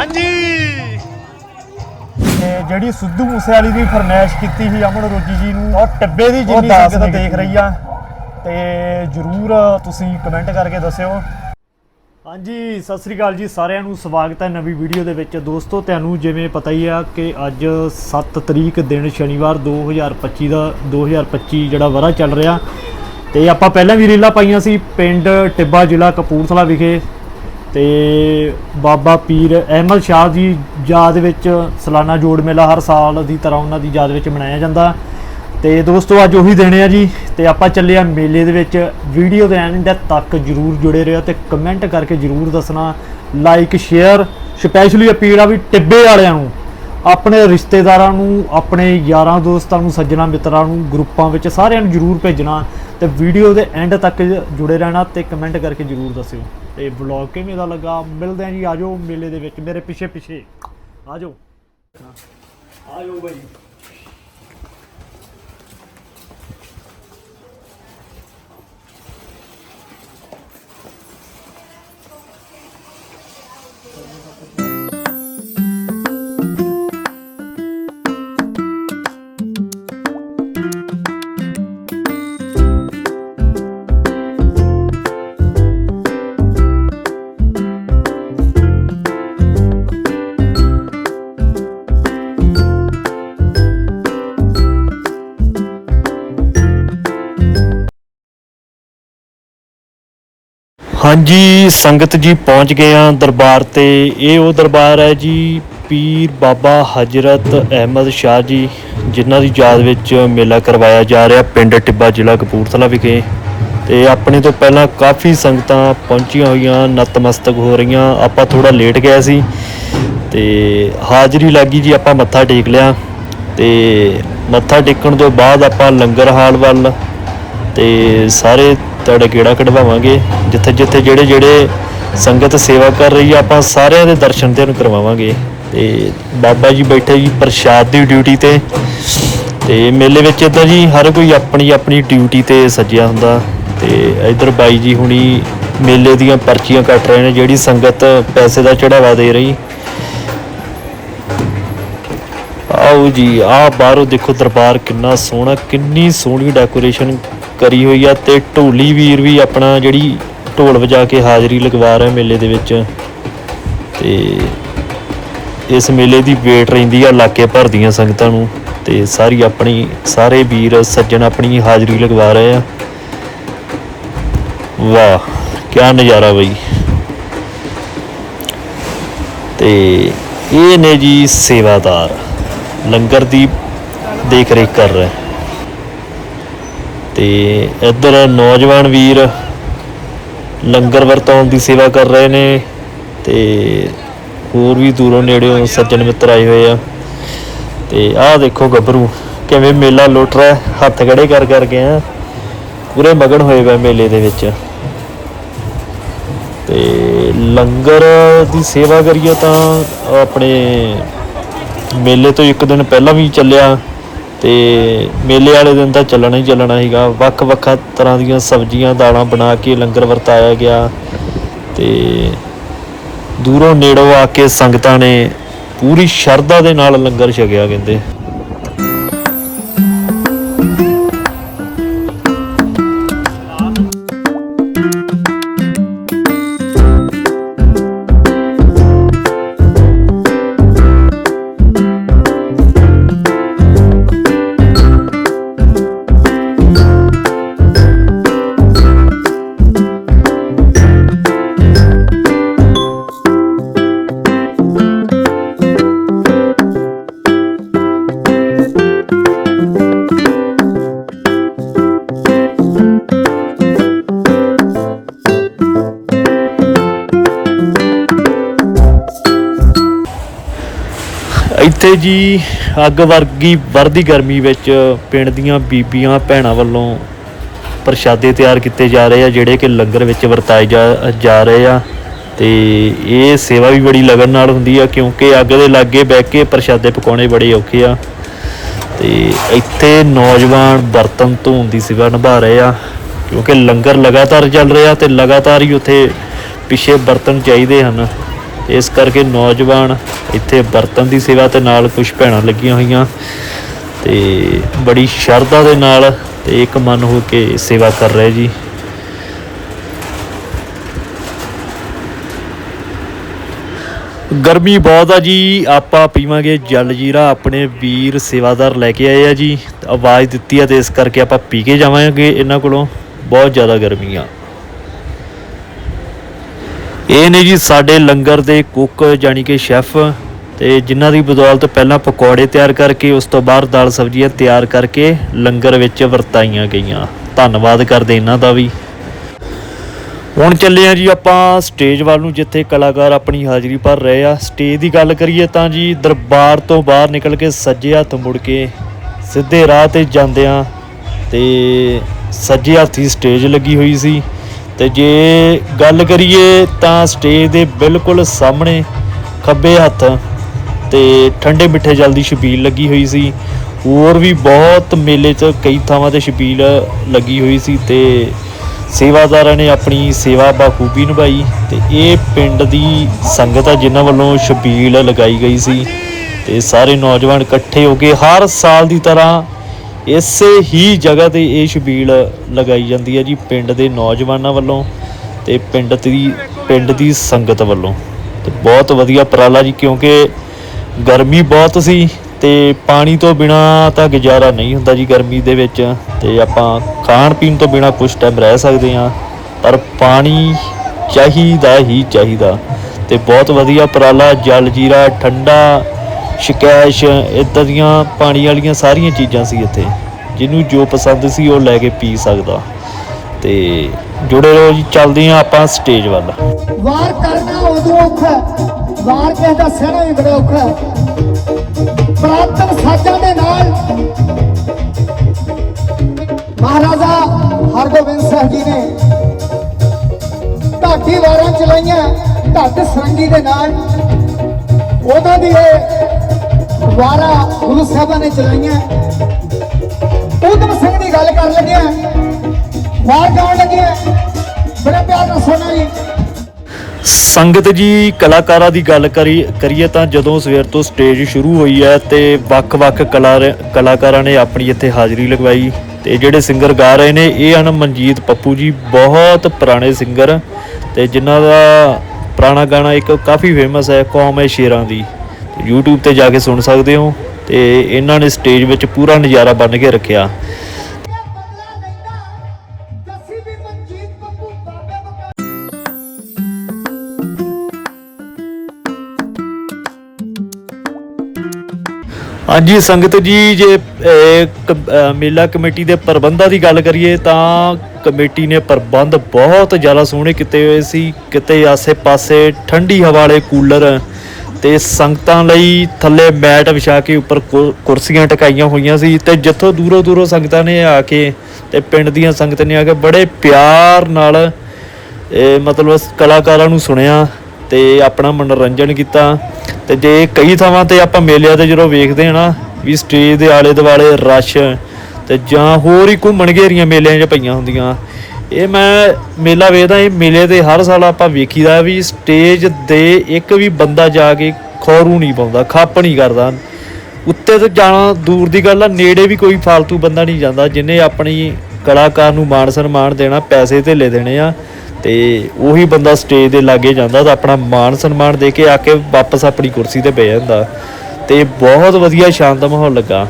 ਹਾਂਜੀ। ਤੇ ਜਿਹੜੀ ਸਿੱਧੂ ਮੂਸੇਵਾਲੀ ਦੀ ਫਰਮਾਇਸ਼ ਕੀਤੀ ਸੀ ਅਮਨ ਰੋਜੀ ਜੀ ਨੂੰ ਉਹ ਟੱਬੇ ਦੀ ਜਿੰਨੀ ਦਾਸ ਸੰਗਤ ਦੇਖ। ਰਹੀ ਆ। ਤੇ ਜਰੂਰ ਤੁਸੀਂ ਕਮੈਂਟ ਕਰਕੇ ਦੱਸਿਓ। ਹਾਂਜੀ ਸਤਿ ਸ੍ਰੀ ਅਕਾਲ ਜੀ ਸਾਰਿਆਂ ਨੂੰ। ਸਵਾਗਤ ਹੈ ਨਵੀਂ ਵੀਡੀਓ ਦੇ ਵਿੱਚ। ਦੋਸਤੋ ਤੁਹਾਨੂੰ ਜਿਵੇਂ ਪਤਾ ਹੀ ਆ ਕਿ ਅੱਜ 7 ਤਰੀਕ ਦਿਨ ਸ਼ਨੀਵਾਰ 2025 ਦਾ 2025 ਜਿਹੜਾ ਵਰਾ ਚੱਲ ਰਿਹਾ। ਤੇ ਆਪਾਂ ਪਹਿਲਾਂ ਵੀ ਰੀਲਾਂ ਪਾਈਆਂ ਸੀ ਪਿੰਡ ਟਿੱਬਾ ਜ਼ਿਲ੍ਹਾ ਕਪੂਰਥਲਾ ਵਿਖੇ। ਤੇ ਬਾਬਾ ਪੀਰ ਅਹਿਮਦ ਸ਼ਾਹ ਦੀ ਯਾਦ ਵਿੱਚ ਸਾਲਾਨਾ ਜੋੜ ਮੇਲਾ ਹਰ ਸਾਲ ਦੀ ਤਰ੍ਹਾਂ ਉਹਨਾਂ ਦੀ ਯਾਦ ਵਿੱਚ ਮਨਾਇਆ ਜਾਂਦਾ। ਤੇ ਦੋਸਤੋ, ਅੱਜ ਉਹੀ ਦਿਨ ਆ ਜੀ ਤੇ ਆਪਾਂ ਚੱਲੇ ਆ ਮੇਲੇ ਦੇ ਵਿੱਚ। ਵੀਡੀਓ ਦੇ ਐਂਡ ਤੱਕ ਜਰੂਰ ਜੁੜੇ ਰਹੋ ਤੇ ਕਮੈਂਟ ਕਰਕੇ ਜਰੂਰ ਦੱਸਣਾ। ਲਾਈਕ ਸ਼ੇਅਰ ਸਪੈਸ਼ਲੀ ਅਪੀਲ ਆ ਵੀ ਟਿੱਬੇ ਵਾਲਿਆਂ ਨੂੰ, ਆਪਣੇ ਰਿਸ਼ਤੇਦਾਰਾਂ ਨੂੰ, ਆਪਣੇ ਯਾਰਾਂ ਦੋਸਤਾਂ ਨੂੰ, ਸੱਜਣਾ ਮਿੱਤਰਾਂ ਨੂੰ, ਗਰੁੱਪਾਂ ਵਿੱਚ ਸਾਰਿਆਂ ਨੂੰ ਜਰੂਰ ਭੇਜਣਾ। ਤੇ ਵੀਡੀਓ ਦੇ ਐਂਡ ਤੱਕ ਜੁੜੇ ਰਹਿਣਾ ਤੇ ਕਮੈਂਟ ਕਰਕੇ ਜਰੂਰ ਦੱਸਿਓ। ਤੇ ਵਲੌਗ ਕਿਵੇਂ ਦਾ ਲੱਗਾ? ਮਿਲਦੇ ਆਂ ਜੀ ਆਜੋ ਮੇਲੇ ਦੇ ਵਿੱਚ, ਮੇਰੇ ਪਿੱਛੇ ਪਿੱਛੇ ਆਜੋ ਆਜੋ ਬਾਈ। ਹਾਂਜੀ, ਸੰਗਤ ਜੀ ਪਹੁੰਚ ਗਏ ਆ ਦਰਬਾਰ ਤੇ। ਇਹ ਉਹ ਦਰਬਾਰ ਹੈ ਜੀ, ਪੀਰ ਬਾਬਾ ਹਜਰਤ ਅਹਿਮਦ ਸ਼ਾਹ ਜੀ, ਜਿਨ੍ਹਾਂ ਦੀ ਯਾਦ ਵਿੱਚ ਮੇਲਾ ਕਰਵਾਇਆ ਜਾ ਰਿਹਾ ਪਿੰਡ ਟਿੱਬਾ ਜ਼ਿਲ੍ਹਾ ਕਪੂਰਥਲਾ ਵਿਖੇ। ਤੇ ਆਪਣੇ ਤੋਂ ਪਹਿਲਾਂ ਕਾਫੀ ਸੰਗਤਾਂ ਪਹੁੰਚੀਆਂ ਹੋਈਆਂ, ਨਤਮਸਤਕ ਹੋ ਰਹੀਆਂ। ਆਪਾਂ ਥੋੜਾ ਲੇਟ ਗਏ ਸੀ। ਤੇ ਹਾਜ਼ਰੀ ਲੱਗੀ ਜੀ, ਆਪਾਂ ਮੱਥਾ ਟੇਕ ਲਿਆ। ਤੇ ਮੱਥਾ ਟੇਕਣ ਤੋਂ ਬਾਅਦ ਆਪਾਂ ਲੰਗਰ ਹਾਲ ਵੱਲ ਤੇ ਸਾਰੇ ਤੁਹਾਡੇ ਗੇੜਾ ਕਢਵਾਵਾਂਗੇ, ਜਿੱਥੇ ਜਿੱਥੇ ਜਿਹੜੇ ਜਿਹੜੇ ਸੰਗਤ ਸੇਵਾ ਕਰ ਰਹੀ ਆ, ਆਪਾਂ ਸਾਰਿਆਂ ਦੇ ਦਰਸ਼ਨ ਤੇ ਨੂੰ ਕਰਵਾਵਾਂਗੇ। ਤੇ ਬਾਬਾ ਜੀ ਬੈਠੇ ਜੀ ਪ੍ਰਸ਼ਾਦ ਦੀ ਡਿਊਟੀ ਤੇ। ਤੇ ਮੇਲੇ ਵਿੱਚ ਇਦਾਂ ਜੀ ਹਰ ਕੋਈ ਆਪਣੀ ਆਪਣੀ ਡਿਊਟੀ ਤੇ ਸੱਜਿਆ ਹੁੰਦਾ। ਤੇ ਇਧਰ ਬਾਈ ਜੀ ਹੁਣੀ ਮੇਲੇ ਦੀਆਂ ਪਰਚੀਆਂ ਕੱਟ ਰਹੇ ਨੇ, ਜਿਹੜੀ ਸੰਗਤ ਪੈਸੇ ਦਾ ਚੜਾਵਾ ਦੇ ਰਹੀ। ਆਓ ਜੀ ਆ ਬਾਹਰੋਂ ਦੇਖੋ ਦਰਬਾਰ ਕਿੰਨਾ ਸੋਹਣਾ, ਕਿੰਨੀ ਸੋਹਣੀ ਡੈਕੋਰੇਸ਼ਨ ਕਰੀ ਹੋਈ ਆ ਤੇ ਢੋਲੀ ਵੀਰ ਵੀ ਆਪਣਾ ਜਿਹੜੀ ਢੋਲ ਵਜਾ ਕੇ ਹਾਜ਼ਰੀ ਲਗਵਾ ਰਿਹਾ ਮੇਲੇ ਦੇ ਵਿੱਚ। ਤੇ ਇਸ ਮੇਲੇ ਦੀ ਵੇਟ ਰਹਿੰਦੀ ਆ ਇਲਾਕੇ ਭਰ ਦੀਆਂ ਸੰਗਤਾਂ ਨੂੰ। ਤੇ ਸਾਰੀ ਆਪਣੀ, ਸਾਰੇ ਵੀਰ, ਸੱਜਣ ਆਪਣੀ ਹਾਜ਼ਰੀ ਲਗਵਾ ਰਹੇ ਆ। ਵਾਹ ਕੀ ਨਜ਼ਾਰਾ ਬਈ। ਤੇ ਇਹ ਨੇ ਜੀ ਸੇਵਾਦਾਰ। ਲੰਗਰ ਦੀ ਦੇਖ ਰੇਖ ਕਰ ਰਹੇ। ਤੇ ਇੱਧਰ ਨੌਜਵਾਨ ਵੀਰ ਲੰਗਰ ਵਰਤਾਉਣ ਦੀ ਸੇਵਾ ਕਰ ਰਹੇ ਨੇ ਤੇ ਹੋਰ ਵੀ ਦੂਰੋਂ ਨੇੜਿਓਂ ਸੱਜਣ ਮਿੱਤਰ ਆਏ ਹੋਏ ਆ। ਤੇ ਆਹ ਦੇਖੋ ਗੱਭਰੂ, ਕਿਵੇਂ ਮੇਲਾ ਲੁੱਟ ਰਿਹਾ, ਹੱਥ ਖੜੇ ਕਰ ਕਰ ਕੇ ਆ। ਪੂਰੇ ਮਗਨ ਹੋਏ ਪਏ ਮੇਲੇ ਦੇ ਵਿੱਚ। ਤੇ ਲੰਗਰ ਦੀ ਸੇਵਾ ਕਰੀਏ ਤਾਂ ਆਪਣੇ ਮੇਲੇ ਤੋਂ ਇੱਕ ਦਿਨ ਪਹਿਲਾਂ ਵੀ ਚੱਲਿਆ। ਤੇ ਮੇਲੇ ਵਾਲੇ ਦਿਨ ਤਾਂ ਚੱਲਣਾ ਹੀ ਚੱਲਣਾ ਸੀਗਾ। ਵੱਖ-ਵੱਖ ਤਰ੍ਹਾਂ ਦੀਆਂ ਸਬਜ਼ੀਆਂ, ਦਾਲਾਂ ਬਣਾ ਕੇ ਲੰਗਰ ਵਰਤਾਇਆ ਗਿਆ। ਤੇ ਦੂਰੋਂ ਨੇੜੋਂ ਆ ਕੇ ਸੰਗਤਾਂ ਨੇ ਪੂਰੀ ਸ਼ਰਧਾ ਦੇ ਨਾਲ ਲੰਗਰ ਛਕਿਆ, ਕਹਿੰਦੇ। ਇੱਥੇ ਜੀ, ਅੱਗ ਵਰਗੀ, ਵਰਦੀ ਗਰਮੀ ਵਿੱਚ ਪਿੰਡ ਦੀਆਂ ਬੀਬੀਆਂ ਭੈਣਾਂ ਵੱਲੋਂ ਪ੍ਰਸ਼ਾਦੇ ਤਿਆਰ ਕੀਤੇ ਜਾ ਰਹੇ ਆ, ਜਿਹੜੇ ਕਿ ਲੰਗਰ ਵਿੱਚ ਵਰਤਾਏ ਜਾ ਜਾ ਰਹੇ ਆ। ਤੇ ਇਹ ਸੇਵਾ ਵੀ ਬੜੀ ਲਗਨ ਨਾਲ ਹੁੰਦੀ ਆ, ਕਿਉਂਕਿ ਅੱਗ ਦੇ ਲਾਗੇ ਬਹਿ ਕੇ ਪ੍ਰਸ਼ਾਦੇ ਪਕਾਉਣੇ ਬੜੇ ਔਖੇ ਆ। ਤੇ ਇੱਥੇ ਨੌਜਵਾਨ ਬਰਤਨ ਧੋਣ ਦੀ ਸੇਵਾ ਨਿਭਾ ਰਹੇ ਆ, ਕਿਉਂਕਿ ਲੰਗਰ ਲਗਾਤਾਰ ਚੱਲ ਰਿਹਾ ਤੇ ਲਗਾਤਾਰ ਹੀ ਉੱਥੇ ਪਿੱਛੇ ਬਰਤਨ ਚਾਹੀਦੇ ਹਨ। ਇਸ ਕਰਕੇ ਨੌਜਵਾਨ ਇੱਥੇ ਬਰਤਨ ਦੀ ਸੇਵਾ ਤੇ ਨਾਲ ਕੁਝ ਭੈਣਾਂ ਲੱਗੀਆਂ ਹੋਈਆਂ ਤੇ ਬੜੀ ਸ਼ਰਧਾ ਦੇ ਨਾਲ ਤੇ ਇੱਕ ਮਨ ਹੋ ਕੇ ਸੇਵਾ ਕਰ ਰਹੇ ਜੀ। ਗਰਮੀ ਬਹੁਤ ਆ ਜੀ, ਆਪਾਂ ਪੀਵਾਂਗੇ ਜਲ ਜੀਰਾ, ਆਪਣੇ ਵੀਰ ਸੇਵਾਦਾਰ ਲੈ ਕੇ ਆਏ ਆ ਜੀ। ਆਵਾਜ਼ ਦਿੱਤੀ ਆ ਤੇ ਇਸ ਕਰਕੇ ਆਪਾਂ ਪੀ ਕੇ ਜਾਵਾਂਗੇ, ਇਹਨਾਂ ਕੋਲੋਂ ਬਹੁਤ ਜ਼ਿਆਦਾ ਗਰਮੀ ਆ। ਇਹ ਨੇ ਜੀ ਸਾਡੇ ਲੰਗਰ ਦੇ ਕੁੱਕ ਜਾਨੀ ਕਿ ਸ਼ੈਫ ਤੇ ਜਿਨ੍ਹਾਂ ਦੀ ਬਦੌਲਤ ਪਹਿਲਾਂ ਪਕੌੜੇ ਤਿਆਰ ਕਰਕੇ ਉਸ ਤੋਂ ਬਾਅਦ ਦਾਲ ਸਬਜ਼ੀਆਂ ਤਿਆਰ ਕਰਕੇ ਲੰਗਰ ਵਿੱਚ ਵਰਤਾਈਆਂ ਗਈਆਂ। ਧੰਨਵਾਦ ਕਰਦੇ ਇਹਨਾਂ ਦਾ ਵੀ। ਹੁਣ ਚੱਲੇ ਆ ਜੀ ਆਪਾਂ ਸਟੇਜ ਵੱਲ ਨੂੰ, ਜਿੱਥੇ ਕਲਾਕਾਰ ਆਪਣੀ ਹਾਜ਼ਰੀ ਭਰ ਰਹੇ ਆ। ਸਟੇਜ ਦੀ ਗੱਲ ਕਰੀਏ ਤਾਂ ਜੀ ਦਰਬਾਰ ਤੋਂ ਬਾਹਰ ਨਿਕਲ ਕੇ ਸੱਜੇ ਹੱਥ ਮੁੜ ਕੇ ਸਿੱਧੇ ਰਾਹ ਤੇ ਜਾਂਦਿਆਂ ਤੇ ਸੱਜੇ ਹੱਥੀ ਸਟੇਜ ਲੱਗੀ ਹੋਈ ਸੀ। ਤੇ ਜੇ ਗੱਲ ਕਰੀਏ ਤਾਂ ਸਟੇਜ ਦੇ ਬਿਲਕੁਲ ਸਾਹਮਣੇ ਖੱਬੇ ਹੱਥ ਤੇ ਠੰਡੇ ਮਿੱਠੇ ਜਲ ਦੀ ਛਬੀਲ ਲੱਗੀ ਹੋਈ ਸੀ। ਹੋਰ ਵੀ ਬਹੁਤ ਮੇਲੇ 'ਚ ਕਈ ਥਾਵਾਂ ਤੇ ਛਬੀਲ ਲੱਗੀ ਹੋਈ ਸੀ ਤੇ ਸੇਵਾਦਾਰਾਂ ਨੇ ਆਪਣੀ ਸੇਵਾ ਬਾਖੂਬੀ ਨਿਭਾਈ ਤੇ ਇਹ ਪਿੰਡ ਦੀ ਸੰਗਤ ਆ ਜਿਨ੍ਹਾਂ ਵੱਲੋਂ ਛਬੀਲ ਲਗਾਈ ਗਈ ਸੀ ਤੇ ਸਾਰੇ ਨੌਜਵਾਨ ਇਕੱਠੇ ਹੋ ਕੇ ਹਰ ਸਾਲ ਦੀ ਤਰ੍ਹਾਂ ਇਸੇ ਹੀ ਜਗ੍ਹਾ ਤੇ ਇਹ ਛਬੀਲ ਲਗਾਈ ਜਾਂਦੀ ਹੈ ਜੀ ਪਿੰਡ ਦੇ ਨੌਜਵਾਨਾਂ ਵੱਲੋਂ ਤੇ ਪਿੰਡ ਦੀ ਪਿੰਡ ਦੀ ਸੰਗਤ ਵੱਲੋਂ। ਤੇ ਬਹੁਤ ਵਧੀਆ ਉਪਰਾਲਾ ਜੀ, ਕਿਉਂਕਿ ਗਰਮੀ ਬਹੁਤ ਸੀ ਤੇ ਪਾਣੀ ਤੋਂ ਬਿਨਾ ਤਾਂ ਗੁਜ਼ਾਰਾ ਨਹੀਂ ਹੁੰਦਾ ਜੀ ਗਰਮੀ ਦੇ ਵਿੱਚ। ਤੇ ਆਪਾਂ ਖਾਣ ਪੀਣ ਤੋਂ ਬਿਨਾ ਕੁਝ ਟਾਈਮ ਰਹਿ ਸਕਦੇ ਹਾਂ, ਪਰ ਪਾਣੀ ਚਾਹੀਦਾ ਹੀ ਚਾਹੀਦਾ। ਤੇ ਬਹੁਤ ਵਧੀਆ ਉਪਰਾਲਾ ਜਲ ਜੀਰਾ ਠੰਡਾ ਸ਼ਿਕੈਸ਼ ਇਦਾਂ ਦੀਆਂ ਪਾਣੀ ਵਾਲੀਆਂ ਸਾਰੀਆਂ ਚੀਜ਼ਾਂ ਸੀ ਇੱਥੇ। ਜਿਹਨੂੰ ਜੋ ਪਸੰਦ ਸੀ ਉਹ ਲੈ ਕੇ ਪੀ ਸਕਦਾ। ਤੇ ਜੁੜੇ ਰਹੋ ਜੀ, ਚੱਲਦੇ ਹਾਂ ਆਪਾਂ ਸਟੇਜ ਵੱਲ। ਵਾਰ ਕਰਨਾ ਉਦੋਂ ਔਖਾ ਵਾਰ ਕਿਸੇ ਦਾ ਸਹਿਣਾ ਵੀ ਬੜਾ ਔਖਾ ਹੈ। ਸਾਜ਼ਾਂ ਦੇ ਨਾਲ ਮਹਾਰਾਜਾ ਹਰਗੋਬਿੰਦ ਸਾਹਿਬ ਜੀ ਨੇ ਢਾਡੀ ਵਾਰਾਂ ਚਲਾਈਆਂ। ਢੱਡ ਸਰੰਗੀ ਦੇ ਨਾਲ ਉਹਨਾਂ ਦੀ ਇਹ ਵਾਰਾਂ ਗੁਰੂ ਸਾਹਿਬਾਂ ਨੇ ਚਲਾਈਆਂ। ਉਦਮ ਸਿੰਘ ਦੀ ਗੱਲ ਕਰ ਲੱਗਿਆ, ਵਾਰ ਗਾਉਣ ਲੱਗਿਆ। ਬੜੇ ਪਿਆਰ ਨਾਲ ਸੁਣੋ ਜੀ। ਸੰਗਤ ਜੀ, ਕਲਾਕਾਰਾਂ ਦੀ ਗੱਲ ਕਰੀ, ਕਰੀਏ ਤਾਂ ਜਦੋਂ ਸਵੇਰ ਤੋਂ ਸਟੇਜ ਸ਼ੁਰੂ ਹੋਈ ਹੈ ਤੇ ਵੱਖ-ਵੱਖ ਕਲਾ- ਕਲਾਕਾਰਾਂ ਨੇ ਆਪਣੀ ਇੱਥੇ ਹਾਜ਼ਰੀ ਲਗਵਾਈ ਤੇ ਜਿਹੜੇ ਸਿੰਗਰ ਗਾ ਰਹੇ ਨੇ, ਇਹ ਹਨ ਮਨਜੀਤ ਪੱਪੂ ਜੀ, ਬਹੁਤ ਪੁਰਾਣੇ ਸਿੰਗਰ ਤੇ ਜਿਨ੍ਹਾਂ ਦਾ ਪੁਰਾਣਾ ਗਾਣਾ ਇੱਕ ਕਾਫੀ ਫੇਮਸ ਹੈ, ਕੌਮ ਹੈ ਸ਼ੇਰਾਂ ਦੀ। ਤੇ YouTube ਤੇ ਜਾ ਕੇ ਸੁਣ ਸਕਦੇ ਹੋ, ਤੇ ਇਹਨਾਂ ਨੇ ਸਟੇਜ ਵਿੱਚ ਪੂਰਾ ਨਜ਼ਾਰਾ ਬਣ ਕੇ ਰੱਖਿਆ। ਹਾਂਜੀ, ਸੰਗਤ ਜੀ, ਜੇ ਕ- ਮੇਲਾ ਕਮੇਟੀ ਦੇ ਪ੍ਰਬੰਧਾਂ ਦੀ ਗੱਲ ਕਰੀਏ ਤਾਂ ਕਮੇਟੀ ਨੇ ਪ੍ਰਬੰਧ ਬਹੁਤ ਜ਼ਿਆਦਾ ਸੋਹਣੇ ਕੀਤੇ ਹੋਏ ਸੀ। ਕਿਤੇ ਆਸੇ-ਪਾਸੇ ਠੰਡੀ ਹਵਾ ਵਾਲੇ ਕੂਲਰ ਤੇ ਸੰਗਤਾਂ ਲਈ ਥੱਲੇ ਮੈਟ ਵਿਛਾ ਕੇ ਉੱਪਰ ਕੁ- ਕੁਰਸੀਆਂ ਟਕਾਈਆਂ ਹੋਈਆਂ ਸੀ ਤੇ ਜਿੱਥੋਂ ਦੂਰੋਂ ਦੂਰੋਂ ਸੰਗਤਾਂ ਨੇ ਆ ਕੇ ਤੇ ਪਿੰਡ ਦੀਆਂ ਸੰਗਤਾਂ ਨੇ ਆ ਕੇ ਬੜੇ ਪਿਆਰ ਨਾਲ ਮਤਲਬ ਕਲਾਕਾਰਾਂ ਨੂੰ ਸੁਣਿਆ। ਤੇ ਆਪਣਾ ਮਨੋਰੰਜਨ ਕੀਤਾ। ਤੇ ਜੇ ਕਈ ਥਾਵਾਂ ਤੇ ਆਪਾਂ ਮੇਲਿਆਂ ਤੇ ਜਦੋਂ ਵੇਖਦੇ ਹਾਂ ਨਾ, ਵੀ ਸਟੇਜ ਦੇ ਆਲੇ ਦੁਆਲੇ ਰਸ਼, ਤੇ ਜਾਂ ਹੋਰ ਹੀ ਘੁੰਮਣ ਘੇਰੀਆਂ ਮੇਲਿਆਂ 'ਚ ਪਈਆਂ ਹੁੰਦੀਆਂ। ਇਹ ਮੈਂ ਮੇਲਾ ਵੇਖਦਾ, ਇਹ ਮੇਲੇ ਤੇ ਹਰ ਸਾਲ ਆਪਾਂ ਵੇਖੀਦਾ ਵੀ ਸਟੇਜ ਦੇ ਇੱਕ ਵੀ ਬੰਦਾ ਜਾ ਕੇ ਖੋਰੂ ਨਹੀਂ ਪਾਉਂਦਾ, ਖੱਪ ਨਹੀਂ ਕਰਦਾ। ਉੱਤੇ ਤੇ ਜਾਣਾ ਦੂਰ ਦੀ ਗੱਲ ਆ, ਨੇੜੇ ਵੀ ਕੋਈ ਫालतू ਬੰਦਾ ਨਹੀਂ ਜਾਂਦਾ, ਜਿਨੇ ਆਪਣੀ ਕਲਾਕਾਰ ਨੂੰ ਮਾਣ ਸਨਮਾਨ ਦੇਣਾ, ਪੈਸੇ ਧੇਲੇ ਦੇਣੇ ਆ। ਤੇ ਉਹੀ ਬੰਦਾ ਸਟੇਜ ਦੇ ਲਾਗੇ ਜਾਂਦਾ ਤਾਂ ਆਪਣਾ ਮਾਨ ਸਨਮਾਨ ਦੇ ਕੇ ਆ ਕੇ ਵਾਪਸ ਆਪਣੀ ਕੁਰਸੀ ਤੇ ਬਹਿ ਜਾਂਦਾ। ਤੇ ਬਹੁਤ ਵਧੀਆ ਸ਼ਾਂਤ ਮਾਹੌਲ ਲੱਗਾ।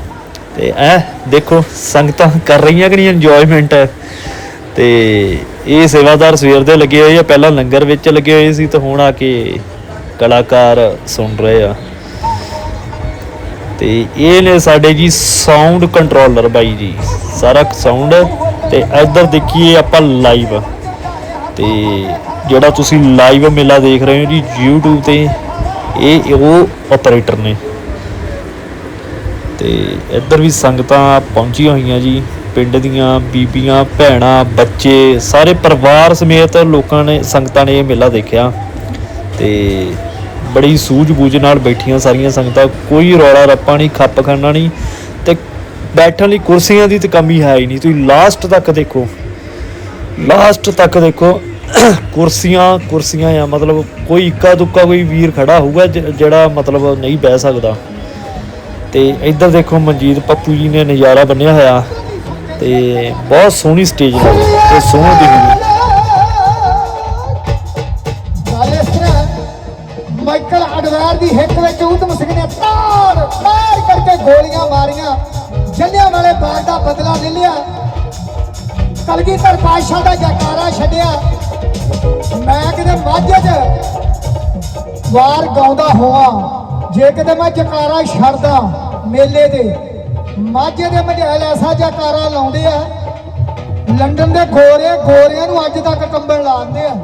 ਤੇ ਐ ਦੇਖੋ ਸੰਗਤਾਂ ਕਰ ਰਹੀਆਂ ਕਿ ਨਹੀਂ ਇੰਜੋਇਮੈਂਟ ਤੇ ਇਹ ਸੇਵਾਦਾਰ ਸਵੇਰ ਦੇ ਲੱਗੇ ਹੋਏ ਆ, ਪਹਿਲਾਂ ਲੰਗਰ ਵਿੱਚ ਲੱਗੇ ਹੋਏ ਸੀ ਤੇ ਹੁਣ ਆ ਕੇ ਕਲਾਕਾਰ ਸੁਣ ਰਹੇ ਆ। ਤੇ ਇਹ ਨੇ ਸਾਡੇ ਜੀ ਸਾਊਂਡ ਕੰਟਰੋਲਰ ਬਾਈ ਜੀ। ਸਾਰਾ ਸਾਊਂਡ ਤੇ ਇੱਧਰ ਦੇਖੀਏ ਆਪਾਂ ਲਾਈਵ ਤੇ ਜਿਹੜਾ ਤੁਸੀਂ ਲਾਈਵ ਮੇਲਾ ਦੇਖ ਰਹੇ ਹੋ ਜੀ, YouTube ਤੇ, ਇਹ ਉਹ ਆਪਰੇਟਰ ਨੇ। ਤੇ ਇੱਧਰ ਵੀ ਸੰਗਤਾਂ ਪਹੁੰਚੀਆਂ ਹੋਈਆਂ ਜੀ, ਪਿੰਡ ਦੀਆਂ ਬੀਬੀਆਂ, ਭੈਣਾਂ, ਬੱਚੇ, ਸਾਰੇ ਪਰਿਵਾਰ ਸਮੇਤ ਲੋਕਾਂ ਨੇ, ਸੰਗਤਾਂ ਨੇ ਇਹ ਮੇਲਾ ਦੇਖਿਆ। ਤੇ ਬੜੀ ਸੂਝ-ਬੂਝ ਨਾਲ ਬੈਠੀਆਂ ਸਾਰੀਆਂ ਸੰਗਤਾਂ, ਕੋਈ ਰੌਲਾ ਰੱਪਾ ਨਹੀਂ ਖੱਪ ਖਾਨਾ ਨਹੀਂ, ਤੇ ਬੈਠਣ ਲਈ ਕੁਰਸੀਆਂ ਦੀ ਤਾਂ ਕਮੀ ਹੈ ਹੀ ਨਹੀਂ। ਤੁਸੀਂ ਲਾਸਟ ਤੱਕ ਦੇਖੋ ਲਾਸਟ ਤੱਕ ਦੇਖੋ ਕੁਰਸੀਆਂ ਕੁਰਸੀਆਂ ਆ ਮਤਲਬ ਕੋਈ ਇੱਕਾ ਦੁੱਕਾ ਕੋਈ ਵੀਰ ਖੜਾ ਹੋਊਗਾ ਜਿਹੜਾ ਮਤਲਬ ਨਹੀਂ ਬਹਿ ਸਕਦਾ। ਤੇ ਇੱਧਰ ਦੇਖੋ ਮਨਜੀਤ ਪੱਪੂ ਜੀ ਨੇ ਨਜ਼ਾਰਾ ਬੰਨਿਆ ਹੋਇਆ। ਤੇ ਬਹੁਤ ਸੋਹਣੀ ਸਟੇਜ ਲੱਗੀ ਤੇ ਸੋਹਣੀ ਦਿਖਦੀ ਮਾਈਕਲ ਅਡਵਾਰ ਦੀ ਹਿੱਕ ਵਿੱਚ ਊਧਮ ਸਿੰਘ ਨੇ ਤਾੜ ਤਾੜ ਕਰਕੇ ਗੋਲੀਆਂ ਮਾਰੀਆਂ। ਜੱਲਿਆਂ ਵਾਲੇ ਬਾਗ ਦਾ ਬਦਲਾ ਲੈ ਲਿਆ ਕਲਗੀਧਰ ਪਾਤਸ਼ਾਹ ਦਾ ਜੈਕਾਰਾ ਛੱਡਿਆ। ਮੈਂ ਕਿਤੇ ਮਾਝੇ 'ਚ ਵਾਰ ਗਾਉਂਦਾ ਹੋਵਾਂ, ਜੇ ਕਿਤੇ ਮੈਂ ਜਕਾਰਾ ਛੱਡਦਾ ਮੇਲੇ ਦੇ ਮਾਝੇ ਦੇ ਮਝੈਲ ਐਸਾ ਜੈਕਾਰਾ ਲਾਉਂਦੇ ਆ, ਲੰਡਨ ਦੇ ਗੋਰੇ, ਗੋਰਿਆਂ ਨੂੰ ਅੱਜ ਤੱਕ ਕੰਬਣ ਲਾਉਂਦੇ ਆ।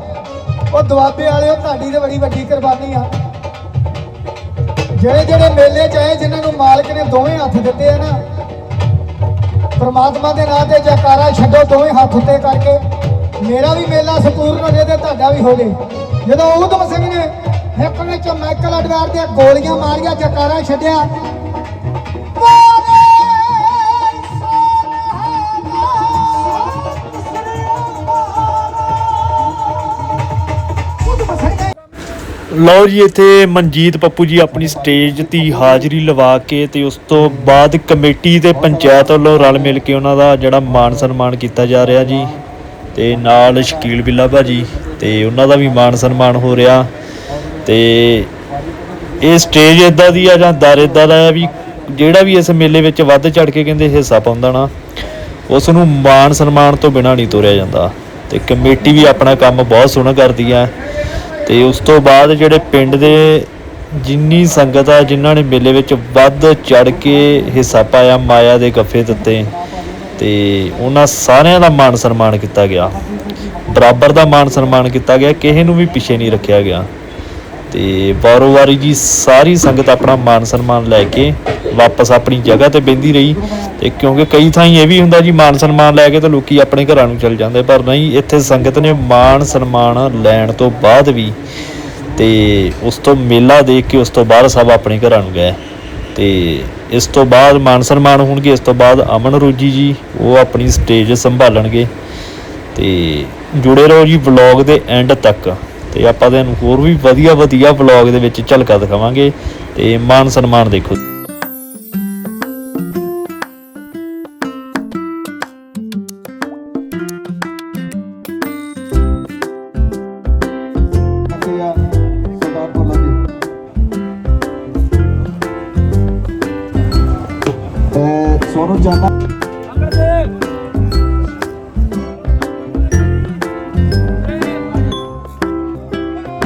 ਉਹ ਦੁਆਬੇ ਵਾਲਿਓ, ਤੁਹਾਡੀ ਤੇ ਬੜੀ ਵੱਡੀ ਕੁਰਬਾਨੀ ਆ। ਜਿਹੜੇ ਜਿਹੜੇ ਮੇਲੇ ਚ ਆਏ, ਜਿਨ੍ਹਾਂ ਨੂੰ ਮਾਲਕ ਨੇ ਦੋਵੇਂ ਹੱਥ ਦਿੱਤੇ ਆ ਨਾ, ਪਰਮਾਤਮਾ ਦੇ ਨਾਂ ਤੇ ਜੈਕਾਰਾ ਛੱਡੋ, ਦੋਵੇਂ ਹੱਥ ਉੱਤੇ ਕਰਕੇ। ਮੇਰਾ ਵੀ ਮੇਲਾ ਸੰਪੂਰਨ ਹੋ ਜੇ ਤੇ ਤੁਹਾਡਾ ਵੀ ਹੋ ਜੇ ਜਦੋਂ ਊਧਮ ਸਿੰਘ ਨੇ ਹਿੱਕ ਵਿੱਚ ਮਾਈਕਲ ਅਡਵਾਰ ਦੀਆਂ ਗੋਲੀਆਂ ਮਾਰੀਆਂ, ਜੈਕਾਰਾ ਛੱਡਿਆ। ਲਓ ਜੀ, ਇੱਥੇ ਮਨਜੀਤ ਪੱਪੂ ਜੀ ਆਪਣੀ ਸਟੇਜ ਦੀ ਹਾਜ਼ਰੀ ਲਵਾ ਕੇ ਤੇ ਉਸ ਤੋਂ ਬਾਅਦ ਕਮੇਟੀ ਤੇ ਪੰਚਾਇਤ ਵੱਲੋਂ ਰਲ ਮਿਲ ਕੇ ਉਹਨਾਂ ਦਾ ਜਿਹੜਾ ਮਾਣ ਸਨਮਾਨ ਕੀਤਾ ਜਾ ਰਿਹਾ ਜੀ। ਤੇ ਨਾਲ ਸ਼ਕੀਲ ਬਿੱਲਾ ਭਾਜੀ ਤੇ ਉਹਨਾਂ ਦਾ ਵੀ ਮਾਣ ਸਨਮਾਨ ਹੋ ਰਿਹਾ ਤੇ ਇਹ ਸਟੇਜ ਇਦਾਂ ਦੀ ਆ ਜਾਂ ਦਰ ਇਦਾਂ ਦਾ ਆ ਵੀ ਜਿਹੜਾ ਵੀ ਇਸ ਮੇਲੇ ਵਿੱਚ ਵੱਧ ਚੜ ਕੇ ਕਹਿੰਦੇ ਹਿੱਸਾ ਪਾਉਂਦਾ ਨਾ, ਉਸ ਨੂੰ ਮਾਣ ਸਨਮਾਨ ਤੋਂ ਬਿਨਾਂ ਨਹੀਂ ਤੋਰਿਆ ਜਾਂਦਾ। ਤੇ ਕਮੇਟੀ ਵੀ ਆਪਣਾ ਕੰਮ ਬਹੁਤ ਸੋਹਣਾ ਕਰਦੀ ਆ। ਤੇ ਉਸ ਤੋਂ ਬਾਅਦ ਜਿਹੜੇ ਪਿੰਡ ਦੇ ਜਿੰਨੀ ਸੰਗਤ ਆ, ਜਿਨ੍ਹਾਂ ਨੇ ਮੇਲੇ ਵਿੱਚ ਵੱਧ ਚੜ ਕੇ ਹਿੱਸਾ ਪਾਇਆ ਮਾਇਆ ਦੇ ਗੱਫੇ ਦਿੱਤੇ ਤੇ ਉਹਨਾਂ ਸਾਰਿਆਂ ਦਾ ਮਾਣ ਸਨਮਾਨ ਕੀਤਾ ਗਿਆ। ਬਰਾਬਰ ਦਾ ਮਾਣ ਸਨਮਾਨ ਕੀਤਾ ਗਿਆ, ਕਿਸੇ ਨੂੰ ਵੀ ਪਿੱਛੇ ਨਹੀਂ ਰੱਖਿਆ ਗਿਆ। ਤੇ ਵਾਰੋ ਵਾਰੀ ਜੀ ਸਾਰੀ ਸੰਗਤ ਆਪਣਾ ਮਾਨ ਸਨਮਾਨ ਲੈ ਕੇ ਵਾਪਸ ਆਪਣੀ ਜਗ੍ਹਾ ਤੇ ਬੈੰਦੀ ਰਹੀ। ਤੇ ਕਿਉਂਕਿ ਕਈ ਥਾਈਂ ਇਹ ਵੀ ਹੁੰਦਾ ਜੀ ਮਾਨ ਸਨਮਾਨ ਲੈ ਕੇ ਤਾਂ ਲੋਕੀ ਆਪਣੇ ਘਰਾਂ ਨੂੰ ਚਲ ਜਾਂਦੇ, ਪਰ ਨਹੀਂ, ਇੱਥੇ ਸੰਗਤ ਨੇ ਮਾਨ ਸਨਮਾਨ ਲੈਣ ਤੋਂ ਬਾਅਦ ਵੀ ਤੇ ਉਸ ਤੋਂ ਮੇਲਾ ਦੇਖ ਕੇ ਉਸ ਤੋਂ ਬਾਅਦ ਸਭ ਆਪਣੇ ਘਰਾਂ ਨੂੰ ਗਏ। ਤੇ ਇਸ ਤੋਂ ਬਾਅਦ ਮਾਨ ਸਨਮਾਨ ਹੋਣਗੇ, ਇਸ ਤੋਂ ਬਾਅਦ ਅਮਨ ਰੋਜੀ ਜੀ, ਉਹ ਆਪਣੀ ਸਟੇਜ ਸੰਭਾਲਣਗੇ ਤੇ ਜੁੜੇ ਰਹੋ ਜੀ ਵਲੌਗ ਦੇ ਐਂਡ ਤੱਕ ਤੇ ਆਪਾਂ ਤੁਹਾਨੂੰ ਹੋਰ ਵੀ ਵਧੀਆ ਵਧੀਆ ਵਲੌਗ ਦੇ ਵਿੱਚ ਝਲਕਾ ਦਿਖਾਵਾਂਗੇ ਤੇ ਮਾਨ ਸਨਮਾਨ ਦੇਖੋ। ਤੇ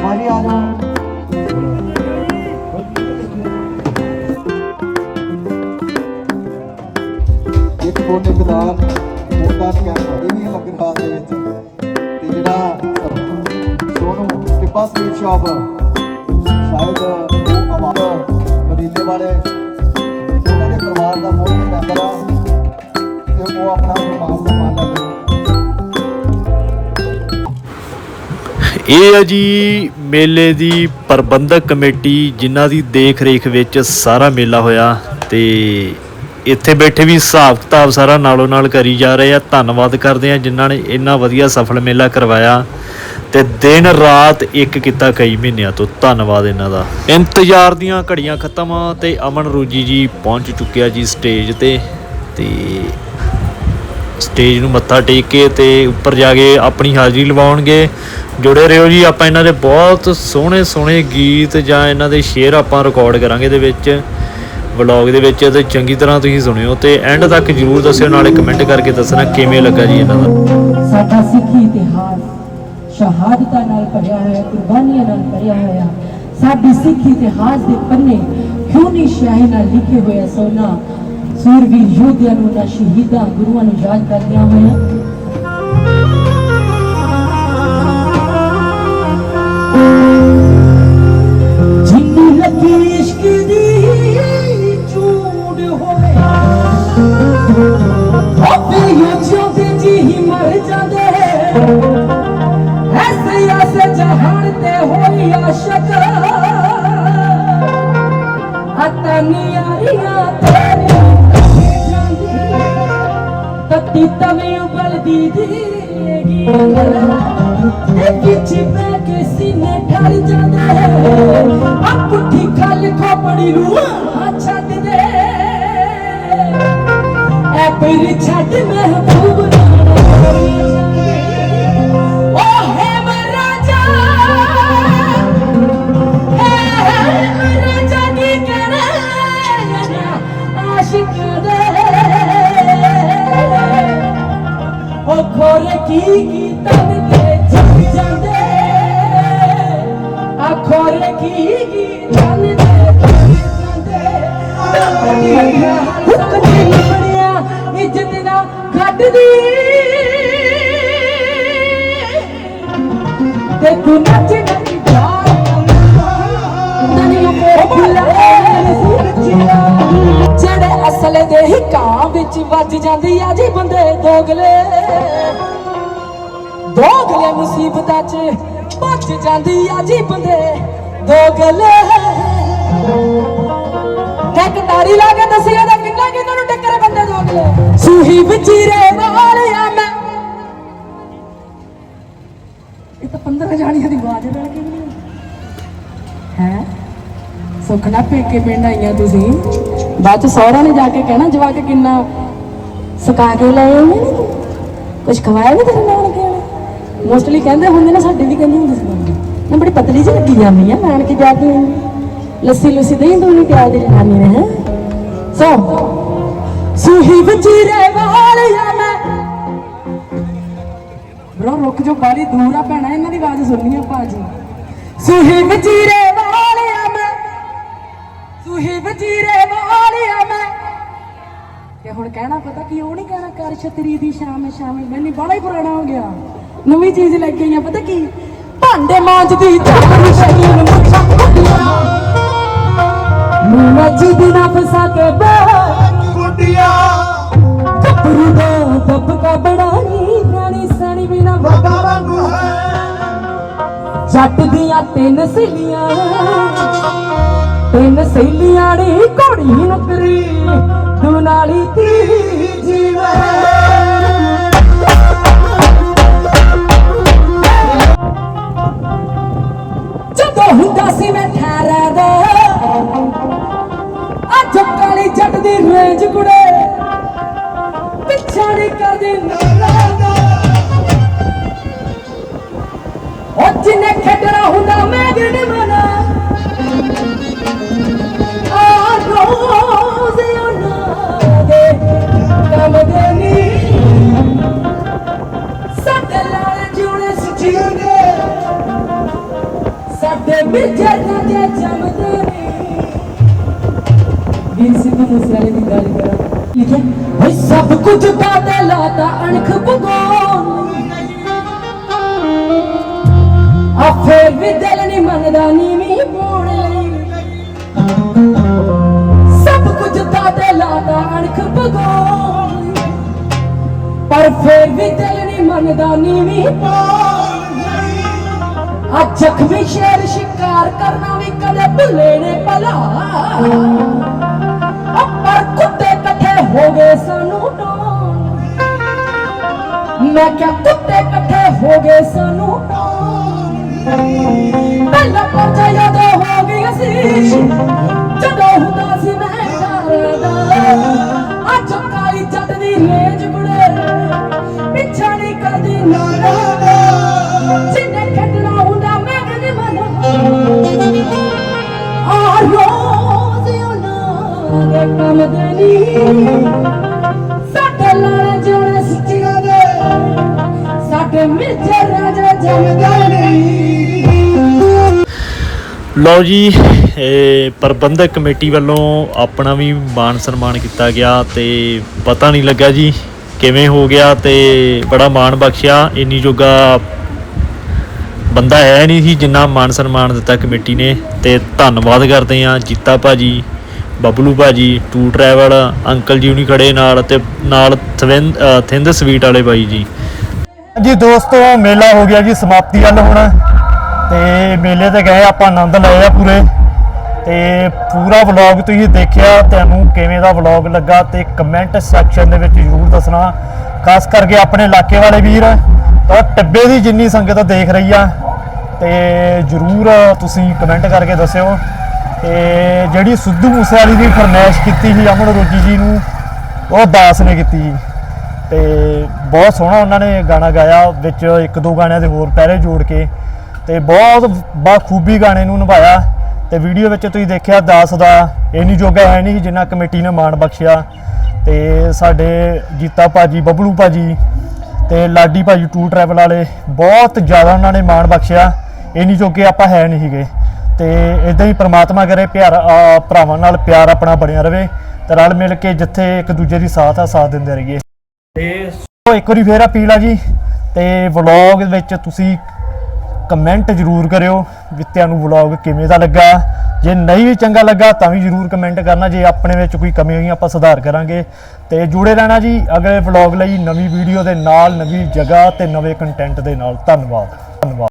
ਮਾਰੀ ਆ ਜਾਓ। ਇੱਕ ਬੋਨੇ ਖਦਾਨ ਮੋਟਾ ਕੈਂਪ ਇਹ ਵੀ ਲੱਗ ਰਿਹਾ ਦੇ ਵਿੱਚ। ਤੇ ਜਿਹੜਾ ਸੋਨੂੰ ਟਿੱਪਾ ਸਵੀਟ ਸ਼ਾਪ ਉਹ ਆਪਣਾ ਸਮਾਨ ਸਮਾਨ ਲੈ ਇਹ ਹੈ ਜੀ ਮੇਲੇ ਦੀ ਪ੍ਰਬੰਧਕ ਕਮੇਟੀ, ਜਿਨ੍ਹਾਂ ਦੀ ਦੇਖ ਰੇਖ ਵਿੱਚ ਸਾਰਾ ਮੇਲਾ ਹੋਇਆ ਤੇ ਇੱਥੇ ਬੈਠੇ ਵੀ ਹਿਸਾਬ ਕਿਤਾਬ ਸਾਰਾ ਨਾਲੋਂ ਨਾਲ ਕਰੀ ਜਾ ਰਹੇ ਆ। ਧੰਨਵਾਦ ਕਰਦੇ ਆ ਜਿਨ੍ਹਾਂ ਨੇ ਇੰਨਾ ਵਧੀਆ ਸਫਲ ਮੇਲਾ ਕਰਵਾਇਆ ਤੇ ਦਿਨ ਰਾਤ ਇੱਕ ਕੀਤਾ ਕਈ ਮਹੀਨਿਆਂ ਤੋਂ। ਧੰਨਵਾਦ ਇਹਨਾਂ ਦਾ। ਇੰਤਜ਼ਾਰ ਦੀਆਂ ਘੜੀਆਂ ਖਤਮ ਤੇ ਅਮਨ ਰੂਜੀ ਜੀ ਪਹੁੰਚ ਚੁੱਕਿਆ ਜੀ ਸਟੇਜ ਤੇ ਤੇ ਸਟੇਜ ਨੂੰ ਮੱਥਾ ਟੇਕ ਕੇ ਤੇ ਉੱਪਰ ਜਾ ਕੇ ਆਪਣੀ ਹਾਜ਼ਰੀ ਲਵਾਉਣਗੇ। ਜੁੜੇ ਰਹੋ ਜੀ, ਆਪਾਂ ਇਹਨਾਂ ਦੇ ਬਹੁਤ ਸੋਹਣੇ ਸੋਹਣੇ ਗੀਤ ਜਾਂ ਇਹਨਾਂ ਦੇ ਸ਼ੇਅਰ ਆਪਾਂ ਰਿਕਾਰਡ ਕਰਾਂਗੇ ਇਹਦੇ ਵਿੱਚ ਵਲੌਗ ਦੇ ਵਿੱਚ ਤੇ ਚੰਗੀ ਤਰ੍ਹਾਂ ਤੁਸੀਂ ਸੁਣਿਓ ਤੇ ਐਂਡ ਤੱਕ ਜਰੂਰ ਦੱਸਿਓ, ਨਾਲੇ ਕਮੈਂਟ ਕਰਕੇ ਦੱਸਣਾ ਕਿਵੇਂ ਲੱਗਾ ਜੀ ਇਹਨਾਂ ਦਾ। ਸਾਡਾ ਸਿੱਖੀ ਇਤਿਹਾਸ ਸ਼ਹਾਦਤਾਂ ਨਾਲ ਭਰਿਆ ਹੋਇਆ, ਕੁਰਬਾਨੀਆਂ ਨਾਲ ਭਰਿਆ ਹੋਇਆ, ਸਾਡੀ ਸਿੱਖੀ ਇਤਿਹਾਸ ਦੇ ਪੰਨੇ ਕਿਉਂ ਨਹੀਂ ਸ਼ਾਹੀ ਨਾਲ ਲਿਖੇ ਹੋਏ ਸੋਨਾ। ਸੂਰਵੀਰ ਯੋਧਿਆਂ ਨੂੰ ਨਾ ਸ਼ਹੀਦਾਂ ਗੁਰੂਆਂ ਨੂੰ ਯਾਦ ਕਰਦਿਆਂ ਹੋਇਆ ਜਿੰਨੀ ਲੱਗੀ ਇਸ਼ਕ ਦੀ ਚੂੜ ਹੋਵੇ, ਆਪੀ ਆਇਓ ਜਿਉਂਦੇ ਜੀ ਹੀ ਮਰ ਜਾਂਦੇ। ਐਸੇ ਐਸੇ ਜਹਾਨ ਤੇ ਹੋਈ ਆਸ਼ਕ ਹਤਨੀ ਆਰੀਆਂ ਤੇਰੀ ਤੱਤੀ ਤਵੇਂ ਉਬਲਦੀ ਦੀਗੀ ਤੇ ਪਿੱਛੇ ਬੈ ਕੇ ਸੀਨੇ ਠਰ ਜਾਂਦੇ ਆ। ਪੁੱਠੀ ਖਲ ਖੋਪੜੀ ਨੂੰ ਆ ਛੱਡ ਦੇ। ਐ ਫਿਰ ਛੱਡ ਮਹਿਬੂਬ ਨਾਲ ਖੋਰੇ ਕੀ ਕੀ ਤਨ ਤੇ ਚੱਲ ਜਾਂਦੇ? ਆ ਖੋਰੇ ਕੀ ਕੀ ਤਨ ਤੇ ਚੱਲ ਜਾਂਦੇ? ਹੁਕਮ ਨਹੀਂ ਬਣਿਆ ਇੱਜ਼ਤ ਨਾ ਘਟਦੀ ਤੇ ਤੂੰ ਨੱਚ ਨੱਚ ਜਾ ਦੁਨੀਆ ਕੋ ਬੁਲਾਏ ਜਿਹੜੇ ਦੇ ਹੀ ਕਾਂ ਵਿੱਚ ਵੱਜ ਜਾਂਦੀ ਆ ਜੀ ਬੰਦੇ ਦੋਗਲੇ। ਦੋਗਲੇ ਮੁਸੀਬਤਾਂ 'ਚ ਬਚ ਜਾਂਦੀ ਆ ਜੀ ਬੰਦੇ ਦੋਗਲੇ। ਇੱਕ ਤਾਰੀ ਲਾ ਕੇ ਦੱਸਿਆ ਦਾ ਕਿੰਨਾ ਕਿੰਨਾ ਨੂੰ ਟੱਕਰੇ ਬੰਦੇ ਦੋਗਲੇ। ਸੂਹੀ ਵਿਚੀਰੇ ਵਾਲਿਆ ਮੈਂ। ਇਹ ਤਾਂ 15 ਜਾਣੀਆਂ ਦੀ ਆਵਾਜ਼ ਰਲ ਕੇ ਵੀ ਹੈ? ਸੁਖਣਾ ਪੇਕੇ ਪਿੰਡ ਆਈਆਂ ਤੁਸੀਂ। ਬਾਅਦ ਚ ਸਹੁਰਾ ਨੇ ਜਾ ਕੇ ਕਹਿਣਾ, ਜਵਾਕ ਕਿੰਨਾ ਸੁਕਾ ਕੇ ਲਏ ਉਹਨੇ ਨੀ ਕੁਝ ਖਵਾਇਆ ਵੀ ਤੇਰੇ ਨਾਨਕੇ ਨੇ ਮੋਸਟਲੀ ਕਹਿੰਦੇ ਹੁੰਦੇ ਨੇ, ਸਾਡੇ ਵੀ ਕਹਿੰਦੇ ਹੁੰਦੇ ਸੀ ਮੈਂ ਬੜੀ ਪਤਲੀ ਜਿਹੀ ਲੱਗੀ ਜਾਂਦੀ ਆ, ਨਾਨਕੇ ਜਾ ਲੱਸੀ ਲੁੱਸੀ ਦਹੀਂ ਦੋਣੀ ਪਿਆ ਦੇ ਜਨਾਨੀ ਨੇ, ਹੈ? ਸੋ। ਸੂਹੀ ਵਜੀਰੇ ਵਾਲਿਆ ਮੈਂ ਬਰੋ, ਰੁਕ ਜੋ ਬਾਲੀ ਦੂਰ ਆ ਭੈਣਾ, ਇਹਨਾਂ ਦੀ ਆਵਾਜ਼ ਸੁਣਨੀ ਆ ਭਾਜੀ। ਸੂਹੀ ਵਜੀਰੇ ਵਾਲਿਆ ਮੈਂ ਸੂਹੀ ਵਜੀਰੇ ਵਾਲਿਆ ਤੇ ਹੁਣ ਕਹਿਣਾ ਪਤਾ ਕੀ ਉਹ ਨਹੀਂ ਕਹਿਣਾ ਕਰ ਛਤਰੀ ਦੀ ਸ਼ਾਮ ਸ਼ਾਮੀ ਮੈਨੂੰ ਬੜਾ ਹੀ ਪੁਰਾਣਾ ਹੋ ਗਿਆ। ਨਵੀਂ ਚੀਜ਼ ਲੈ ਕੇ ਆਈਆਂ ਪਤਾ ਕੀ? ਭਾਂਡੇ ਮਾਂਜਦੀ ਜਾਨ ਸ਼ਹੀਨ ਮੁੱਛਾਂ ਕੁੱਟੀਆਂ। ਮੂੰਹ ਦੀ ਨਾ ਫਸਾ ਕੇ ਬਾਹਰ ਗੁੱਡੀਆਂ ਗੱਭਰੂ ਦਾ ਦੱਬਕਾ ਬਣਾਣੀ ਰਾਣੀ ਸਾਣੀ ਬਿਨਾ ਬਾਬਾ ਵਾਂਗੂ ਹੈ। ਜੱਟ ਦੀਆਂ ਤਿੰਨ ਸਹੇਲੀਆਂ। ਤਿੰਨ ਸਹੇਲੀਆਂ ਨੇ ਘੋੜੀ ਨੁਕਰੀ। ਤੂੰ ਤੀ ਜੀਵੇ। ਜਦੋਂ ਹੁੰਦਾ ਸੀ ਮੈਂ ਠਹਿਰਾ ਦਾ, ਅੱਜ ਕਾਲੀ ਜੱਟ ਦੀ ਰੇਂਜ ਕੁੜੇ, ਪਿੱਛਾ ਨਹੀਂ ਕਰਦੀ ਨਾਲਾ ਮਿਰਜੇ ਰਾਜੇ ਜਮਦੇ ਨੇ ਵੀਰ ਸਿੰਘ ਮੂਸੇਵਾਲੇ ਦੀ ਗੱਲ ਕਰਾਂ ਲਿਖਿਆ ਓਏ ਸਭ ਕੁਝ ਕਾਤੇ ਲਾਤਾ ਅਣਖ ਭਗਵਾਨ ਆ ਫੇਰ ਵੀ ਦਿਲ ਨਹੀਂ ਮੰਨਦਾ ਨੀਵੀਂ ਪਾਉਣ ਲਈ ਸਭ ਕੁਝ ਕਾਤੇ ਲਾਤਾ ਅਣਖ ਭਗਵਾਨ ਪਰ ਫੇਰ ਵੀ ਦਿਲ ਨਹੀਂ ਮੰਨਦਾ ਨੀਵੀਂ ਪਾਉਣ। ਆ ਜ਼ਖਮੀ ਸ਼ੇਰ ਸ਼ਿਕਾਰ ਕਰਨਾ ਵੀ ਕਦੇ ਭੁੱਲੇ ਨੇ ਭਲਾ। ਆ ਪਰ ਕੁੱਤੇ ਇਕੱਠੇ ਹੋ ਗਏ ਸਾਨੂੰ ਡਾਉਣ ਮੈਂ ਕਿਹਾ, ਕੁੱਤੇ ਇਕੱਠੇ ਹੋ ਗਏ ਸਾਨੂੰ ਡਾਉਣ ਪਹਿਲਾਂ ਪਰਚਾ ਯਾਦ ਹੋ ਗਈ ਸੀ ਜਦੋਂ ਹੁੰਦਾ ਸੀ ਮੈਂ ਡਰਦਾ। ਅੱਜ ਕਾਲੀ ਜੱਟ ਦੀ ਰੇਂਜ ਕੁੜੇ ਪਿੱਛਾ ਨਹੀਂ ਕਰਦੀ ਨਾ ਸਾਡੇ ਲਾਲੇ ਜੋੜੇ ਸੱਚੀਆਂ ਦੇ, ਸਾਡੇ ਮਿਰਜੇ ਰਾਜੇ ਜਮਦੇ ਨੀ ਲਓ ਜੀ, ਇਹ ਪ੍ਰਬੰਧਕ ਕਮੇਟੀ ਵੱਲੋਂ ਆਪਣਾ ਵੀ ਮਾਨ ਸਨਮਾਨ ਕੀਤਾ ਗਿਆ ਤੇ ਪਤਾ ਨਹੀਂ ਲੱਗਾ ਜੀ ਕਿਵੇਂ ਹੋ ਗਿਆ ਤੇ ਬੜਾ ਮਾਣ ਬਖਸ਼ਿਆ। ਇੰਨੀ ਜੋਗਾ ਬੰਦਾ ਹੈ ਨਹੀਂ ਸੀ ਜਿੰਨਾ ਮਾਨ ਸਨਮਾਨ ਦਿੱਤਾ ਕਮੇਟੀ ਨੇ ਤੇ ਧੰਨਵਾਦ ਕਰਦੇ ਆ ਜੀਤਾ ਭਾਜੀ। ਬਬਲੂ ਭਾਜੀ, ਟੂ ਟਰੈਵਲ, ਅੰਕਲ ਜੀ ਹੁਣੀ ਖੜੇ ਨਾਲ ਤੇ ਨਾਲ ਥਿੰਦ ਸਵੀਟ ਵਾਲੇ ਬਾਈ ਜੀ। ਜੀ ਦੋਸਤੋ, ਮੇਲਾ ਹੋ ਗਿਆ ਜੀ, ਸਮਾਪਤੀ ਵੱਲ ਹੁਣ। ਤੇ ਮੇਲੇ ਤੇ ਗਏ ਆਪਾਂ, ਆਨੰਦ ਲਏ ਆ ਪੂਰੇ। ਤੇ ਪੂਰਾ ਵਲੌਗ ਤੁਸੀਂ ਦੇਖਿਆ, ਤੁਹਾਨੂੰ ਕਿਵੇਂ ਦਾ ਵਲੌਗ ਲੱਗਾ ਤੇ ਕਮੈਂਟ ਸੈਕਸ਼ਨ ਦੇ ਵਿੱਚ ਜ਼ਰੂਰ ਦੱਸਣਾ। ਖਾਸ ਕਰਕੇ ਆਪਣੇ ਇਲਾਕੇ ਵਾਲੇ ਵੀਰ, ਤਾਂ ਟੱਬੇ ਦੀ ਜਿੰਨੀ ਸੰਗਤ ਦੇਖ ਰਹੀ ਆ, ਤੇ ਜ਼ਰੂਰ ਤੁਸੀਂ ਕਮੈਂਟ ਕਰਕੇ ਦੱਸਿਓ। ਤੇ ਜਿਹੜੀ ਸਿੱਧੂ ਮੂਸੇਵਾਲੀ ਦੀ ਫਰਮਾਇਸ਼ ਕੀਤੀ ਸੀ ਅਮਨ ਰੋਜੀ ਜੀ ਨੂੰ, ਉਹ ਦਾਸ ਨੇ ਕੀਤੀ ਸੀ ਤੇ ਬਹੁਤ ਸੋਹਣਾ ਉਹਨਾਂ ਨੇ ਗਾਣਾ ਗਾਇਆ, ਵਿੱਚ ਇੱਕ ਦੋ ਗਾਣਿਆਂ ਦੇ ਹੋਰ ਪਹਿਰੇ ਜੋੜ ਕੇ ਤੇ ਬਹੁਤ ਬਾਖੂਬੀ ਗਾਣੇ ਨੂੰ ਨਿਭਾਇਆ। ਤੇ ਵੀਡੀਓ ਵਿੱਚ ਤੁਸੀਂ ਦੇਖਿਆ ਦਾਸ ਦਾ, ਇਹ ਨਹੀਂ ਜੋਗਾ ਹੈ ਨਹੀਂ ਜਿੰਨਾ ਕਮੇਟੀ ਨੇ ਮਾਣ ਬਖਸ਼ਿਆ। ਤੇ ਸਾਡੇ ਜੀਤਾ ਭਾਜੀ, ਬਬਲੂ ਭਾਜੀ ਤੇ ਲਾਡੀ ਭਾਜੀ ਟੂ ਟਰੈਵਲ ਵਾਲੇ, ਬਹੁਤ ਜ਼ਿਆਦਾ ਉਹਨਾਂ ਨੇ ਮਾਣ ਬਖਸ਼ਿਆ। ਇਹ ਨਹੀਂ ਜੋਗੇ ਆਪਾਂ ਹੈ ਨਹੀਂ ਸੀਗੇ। ਤੇ ਇਦਾਂ ਹੀ ਪ੍ਰਮਾਤਮਾ ਕਰੇ ਪਿਆਰ, ਅਹ, ਭਰਾਵਾਂ ਨਾਲ ਪਿਆਰ ਆਪਣਾ ਬਣਿਆ ਰਵੇ ਤੇ ਰਲ ਮਿਲ ਕੇ ਜਿੱਥੇ ਇੱਕ ਦੂਜੇ ਦੀ ਸਾਥ ਆ, ਸਾਥ ਦਿੰਦੇ ਰਹੀਏ। ਤੇ ਸੋ ਇੱਕ ਵਾਰੀ ਫੇਰ ਅਪੀਲ ਆ ਜੀ ਤੇ ਵਲੌਗ ਵਿੱਚ ਤੁਸੀਂ ਕਮੈਂਟ ਜ਼ਰੂਰ ਕਰਿਓ ਵੀ ਤੁਹਾਨੂੰ ਵਲੌਗ ਕਿਵੇਂ ਦਾ ਲੱਗਾ। ਜੇ ਨਹੀਂ ਵੀ ਚੰਗਾ ਲੱਗਾ ਤਾਂ ਵੀ ਜ਼ਰੂਰ ਕਮੈਂਟ ਕਰਨਾ, ਜੇ ਆਪਣੇ ਵਿੱਚ ਕੋਈ ਕਮੀ ਹੋਈ ਆਪਾਂ ਸੁਧਾਰ ਕਰਾਂਗੇ। ਤੇ ਜੁੜੇ ਰਹਿਣਾ ਜੀ ਅਗਲੇ ਵਲੌਗ ਲਈ ਨਵੀਂ ਵੀਡੀਓ ਦੇ ਨਾਲ, ਨਵੀਂ ਜਗ੍ਹਾ ਤੇ ਨਵੇਂ ਕੰਟੈਂਟ ਦੇ ਨਾਲ। ਧੰਨਵਾਦ ਧੰਨਵਾਦ।